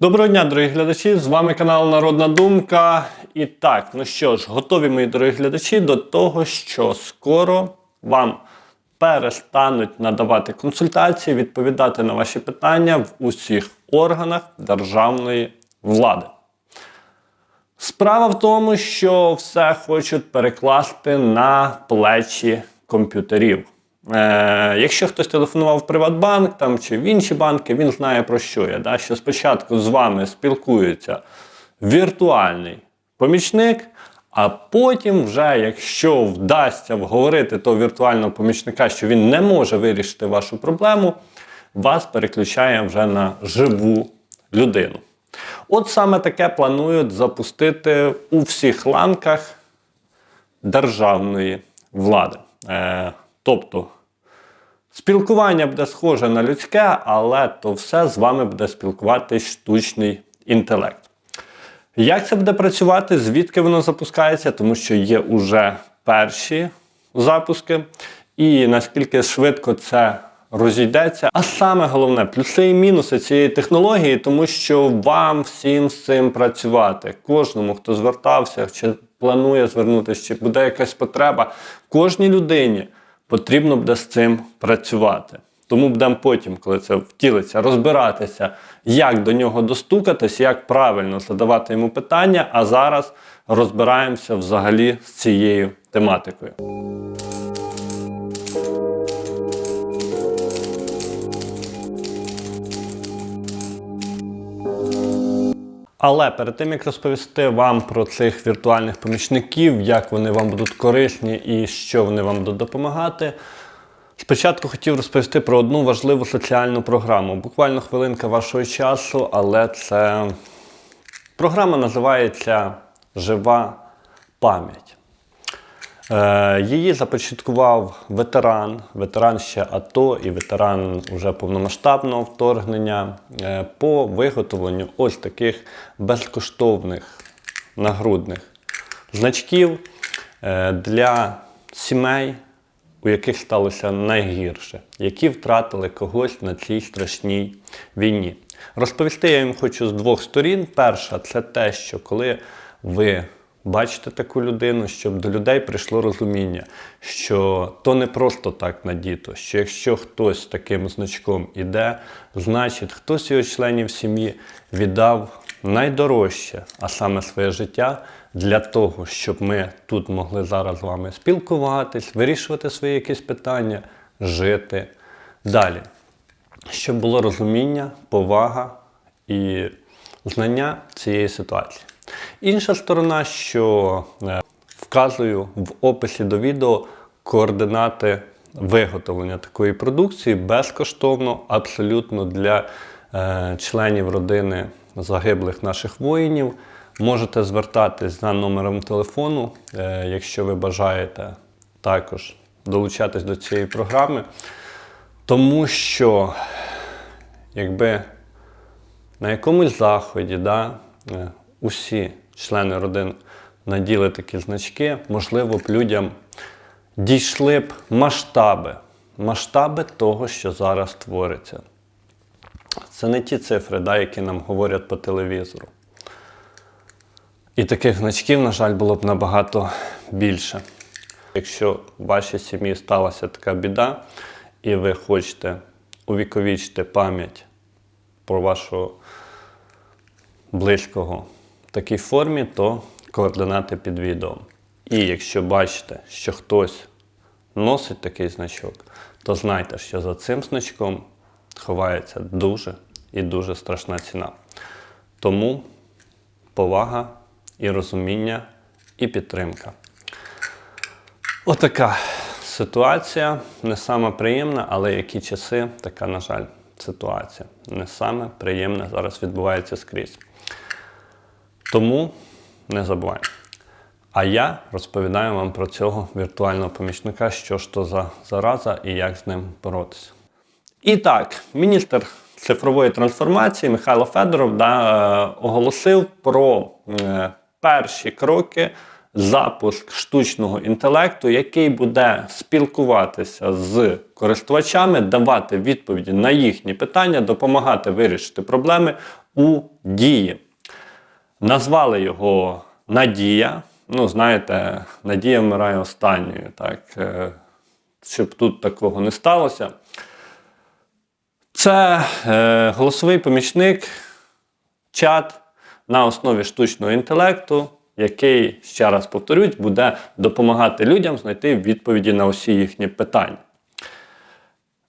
Доброго дня, дорогі глядачі! З вами канал Народна Думка. І так, ну що ж, готові мої дорогі глядачі до того, що скоро вам перестануть надавати консультації, відповідати на ваші питання в усіх органах державної влади. Справа в тому, що все хочуть перекласти на плечі комп'ютерів. Е, якщо хтось телефонував в Приватбанк там, чи в інші банки, він знає про що я. Да? Що спочатку з вами спілкується віртуальний помічник, а потім, вже, якщо вдасться вговорити того віртуального помічника, що він не може вирішити вашу проблему, вас переключає вже на живу людину. От саме таке планують запустити у всіх ланках державної влади. Е, тобто спілкування буде схоже на людське, але то все з вами буде спілкуватись штучний інтелект. Як це буде працювати? Звідки воно запускається? Тому що є уже перші запуски, і наскільки швидко це розійдеться. А саме головне, плюси і мінуси цієї технології, тому що вам всім з цим працювати. Кожному, хто звертався, чи планує звернутися, чи буде якась потреба, кожній людині потрібно буде з цим працювати. Тому будемо потім, коли це втілиться, розбиратися, як до нього достукатись, як правильно задавати йому питання. А зараз розбираємося взагалі з цією тематикою. Але перед тим як розповісти вам про цих віртуальних помічників, як вони вам будуть корисні і що вони вам будуть допомагати, спочатку хотів розповісти про одну важливу соціальну програму. Буквально хвилинка вашого часу, але це програма називається Жива пам'ять. Е, Її започаткував ветеран, ветеран ще АТО і ветеран уже повномасштабного вторгнення е, по виготовленню ось таких безкоштовних нагрудних значків е, для сімей, у яких сталося найгірше, які втратили когось на цій страшній війні. Розповісти я їм хочу з двох сторін. Перша це те, що коли ви бачите таку людину, щоб до людей прийшло розуміння, що то не просто так надіто, що якщо хтось таким значком іде, значить хтось його членів сім'ї віддав найдорожче, а саме своє життя, для того, щоб ми тут могли зараз з вами спілкуватись, вирішувати свої якісь питання, жити далі. Щоб було розуміння, повага і знання цієї ситуації. Інша сторона, що е, вказую в описі до відео координати виготовлення такої продукції безкоштовно, абсолютно для е, членів родини загиблих наших воїнів. Можете звертатись за номером телефону, е, якщо ви бажаєте також долучатись до цієї програми. Тому що, якби на якомусь заході, да, усі члени родин наділи такі значки, можливо б людям дійшли б масштаби, масштаби того, що зараз твориться. Це не ті цифри, да, які нам говорять по телевізору. І таких значків, на жаль, було б набагато більше. Якщо в вашій сім'ї сталася така біда, і ви хочете увіковічити пам'ять про вашого близького такій формі, то координати під відео. І якщо бачите, що хтось носить такий значок, то знайте, що за цим значком ховається дуже і дуже страшна ціна. Тому повага і розуміння, і підтримка. Отака ситуація не сама приємна, але які часи, така, на жаль, ситуація. Не саме приємне зараз відбувається скрізь. Тому не забуваємо. А я розповідаю вам про цього віртуального помічника, що ж то за зараза і як з ним боротися. І так, міністр цифрової трансформації Михайло Федоров да, е, оголосив про е, перші кроки запуск штучного інтелекту, який буде спілкуватися з користувачами, давати відповіді на їхні питання, допомагати вирішити проблеми у дії. Назвали його Надія. Ну, знаєте, Надія вмирає останньою, так, е, щоб тут такого не сталося. Це е, голосовий помічник, чат на основі штучного інтелекту, який, ще раз повторюсь, буде допомагати людям знайти відповіді на усі їхні питання.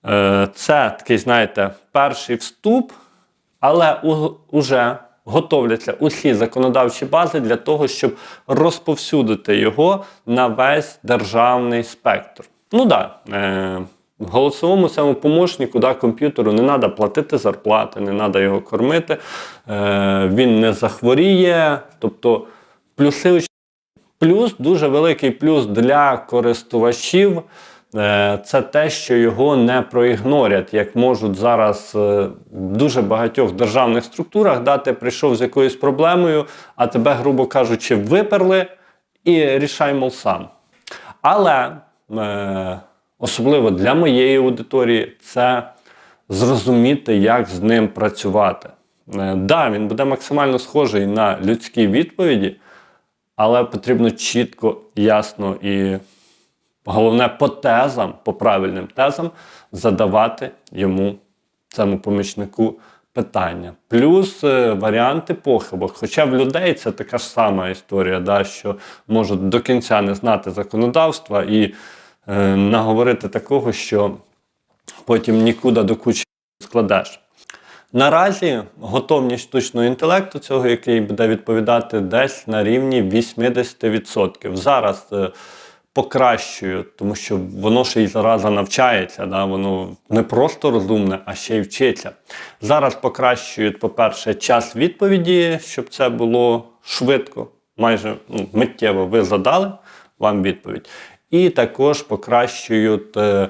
Е, Це такий, знаєте, перший вступ, але уже готовляться усі законодавчі бази для того, щоб розповсюдити його на весь державний спектр. Ну так, да, е, голосовому цьому помощнику, да, комп'ютеру не треба платити зарплати, не треба його кормити, е, він не захворіє. Тобто плюси Плюс дуже великий плюс для користувачів це те, що його не проігнорять, як можуть зараз е, в дуже багатьох державних структурах, да, ти прийшов з якоюсь проблемою, а тебе, грубо кажучи, виперли і рішай, мов сам. Але е, особливо для моєї аудиторії, це зрозуміти, як з ним працювати. Е, да, він буде максимально схожий на людські відповіді, але потрібно чітко, ясно і головне по тезам, по правильним тезам задавати йому цьому помічнику питання. Плюс е, варіанти похибок. Хоча в людей це така ж сама історія, да, що можуть до кінця не знати законодавства і е, наговорити такого, що потім нікуди до кучі складеш. Наразі готовність штучного інтелекту, цього, який буде відповідати десь на рівні 80%. Зараз е, покращую, тому що воно ще й зараза навчається, да? воно не просто розумне, а ще й вчиться. Зараз покращують, по-перше, час відповіді, щоб це було швидко, майже ну, миттєво ви задали вам відповідь. І також покращують. е,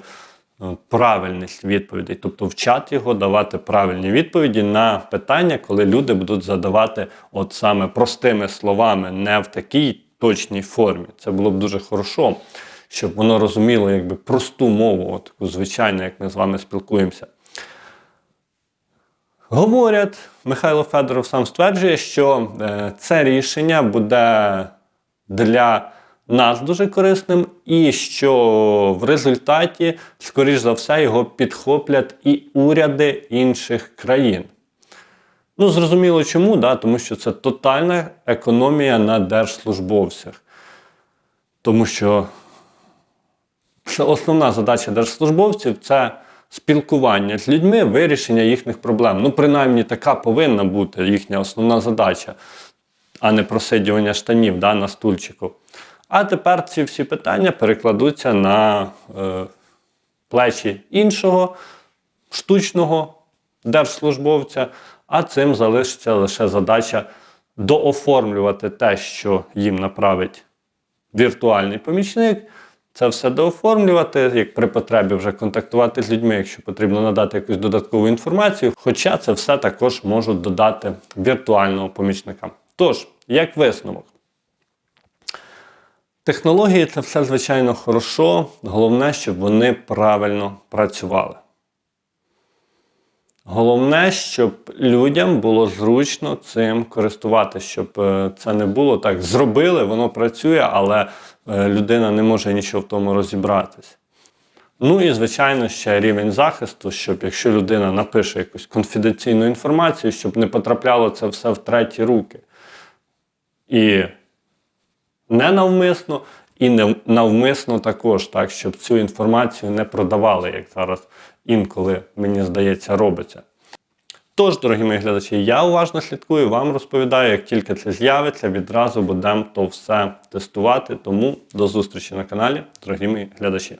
правильність відповідей, тобто вчати його давати правильні відповіді на питання, коли люди будуть задавати от саме простими словами, не в такій точній формі. Це було б дуже хорошо, щоб воно розуміло якби просту мову, таку звичайну, як ми з вами спілкуємося. Говорять, Михайло Федоров сам стверджує, що е, це рішення буде для нас дуже корисним, і що в результаті, скоріш за все, його підхоплять і уряди інших країн. Ну, зрозуміло чому, да? тому що це тотальна економія на держслужбовцях. Тому що основна задача держслужбовців це спілкування з людьми, вирішення їхніх проблем. Ну, принаймні, така повинна бути їхня основна задача, а не просидювання штанів да, на стульчику. А тепер ці всі питання перекладуться на е, плечі іншого штучного держслужбовця, а цим залишиться лише задача дооформлювати те, що їм направить віртуальний помічник. Це все дооформлювати, як при потребі вже контактувати з людьми, якщо потрібно надати якусь додаткову інформацію. Хоча це все також можуть додати віртуального помічника. Тож, як висновок, Технології це все, звичайно, хорошо. Головне, щоб вони правильно працювали. Головне, щоб людям було зручно цим користуватися, щоб е, це не було так. Зробили, воно працює, але е, людина не може нічого в тому розібратися. Ну і, звичайно, ще рівень захисту, щоб якщо людина напише якусь конфіденційну інформацію, щоб не потрапляло це все в треті руки. І ненавмисно і не навмисно також, так, щоб цю інформацію не продавали, як зараз інколи, мені здається, робиться. Тож, дорогі мої глядачі, я уважно слідкую, вам розповідаю, як тільки це з'явиться, відразу будемо то все тестувати. Тому до зустрічі на каналі, дорогі мої глядачі.